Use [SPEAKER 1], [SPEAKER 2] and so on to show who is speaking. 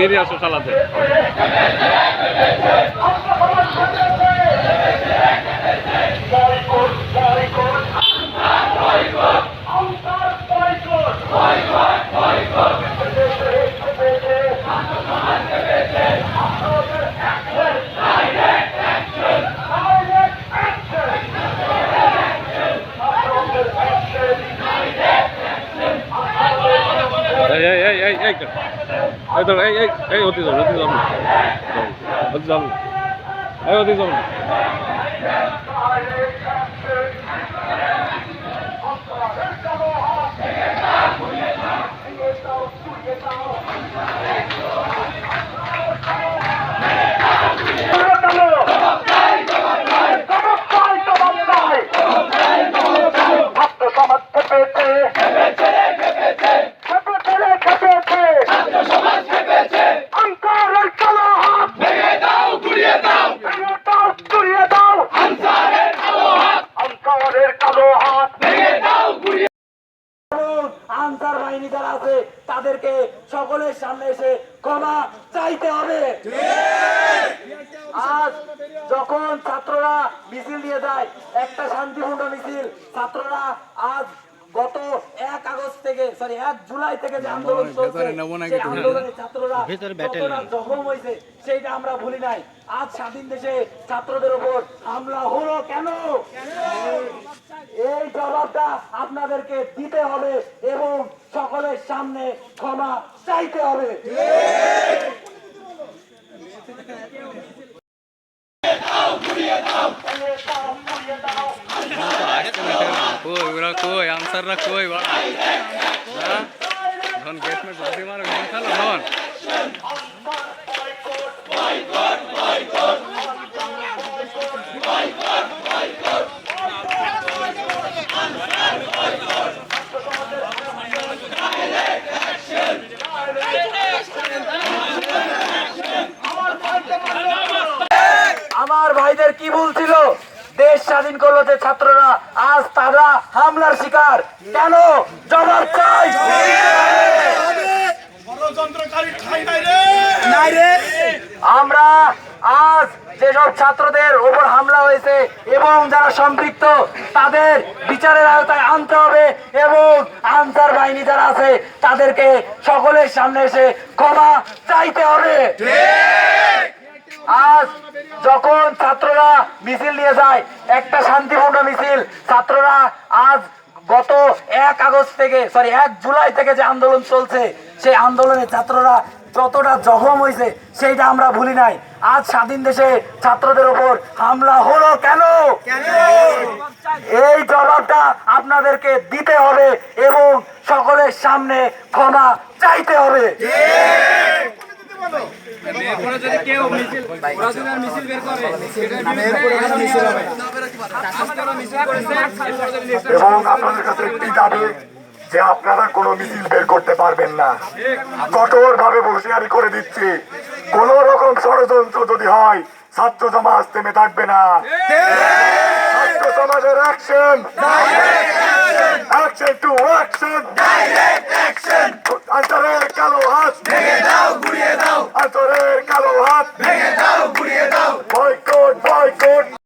[SPEAKER 1] বেরিয়ে আসো সালাতে এই এই এই এই এই অতি ধর এই এই এই হতে যাও না
[SPEAKER 2] ছাত্র সমাজ খেপেছে খেপেছে খেপেছে আঙ্কারের কালো হাত ভেঙে দাও গুড়িয়ে দাও গুড়িয়ে দাও আঙ্কারের কালো হাত
[SPEAKER 3] আনসার বাহিনী যারা আছে, তাদেরকে সকলের সামনে এসে ক্ষমা চাইতে হবে। আজ যখন ছাত্ররা মিছিল নিয়ে যায়, একটা শান্তিপূর্ণ মিছিল, ছাত্ররা আজ গত আগস্ট থেকে সরি এক জুলাই থেকে যে আন্দোলন চলছে সেই আন্দোলনে ছাত্ররা জখম হয়েছে সেইটা আমরা ভুলি নাই। আজ স্বাধীন দেশে ছাত্রদের উপর হামলা হলো কেন? এই জবাবটা আপনাদেরকে দিতে হবে এবং সকলের সামনে ক্ষমা চাইতে হবে।
[SPEAKER 1] কই, ওরা কই? আনসাররা কই, বাড়া? হ্যাঁ? ধন গেট মে খেলো, ধন।
[SPEAKER 3] আমার ভাইদের কি দেশ স্বাধীন করল যে ছাত্ররা আজ তারা হামলার শিকার। কেন? জবাব চাই। আমরা আজ যেসব ছাত্রদের উপর হামলা হয়েছে এবং যারা সম্পৃক্ত তাদের বিচারের আওতায় আনতে হবে এবং আনসার বাহিনী যারা আছে তাদেরকে সকলের সামনে এসে ক্ষমা চাইতে হবে। আজ যখন ছাত্ররা মিছিল নিয়ে যায় একটা শান্তিপূর্ণ মিছিল। ছাত্ররা আজ গত এক আগস্ট থেকে সরি এক জুলাই থেকে যে আন্দোলন চলছে, সেই আন্দোলনে ছাত্ররা যতটা জখম হয়েছে, সেইটা আমরা ভুলি নাই। আজ স্বাধীন দেশে ছাত্রদের ওপর হামলা হলো কেন? এই জবাবটা আপনাদেরকে দিতে হবে এবং সকলের সামনে ক্ষমা চাইতে হবে।
[SPEAKER 2] এবং আপনাদের কাছে একটি দাবি যে আপনারা কোনো মিছিল বের করতে পারবেন না? কঠোর ভাবে হুঁশিয়ারি করে দিচ্ছি। কোন রকম ষড়যন্ত্র যদি হয় ছাত্র সমাজ থেমে থাকবে না। সমাজের অ্যাকশন অ্যাকশন টু অ্যাকশন আন্তরের কালো হাত. ভেঙে দাও গুড়িয়ে দাও। আন্তরের কালো হাত. ভেঙে দাও গুড়িয়ে দাও। Boycott boycott